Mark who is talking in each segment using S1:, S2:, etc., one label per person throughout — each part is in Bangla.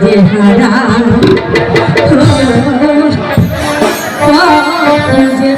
S1: চেহারা যে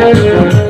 S1: Thank you.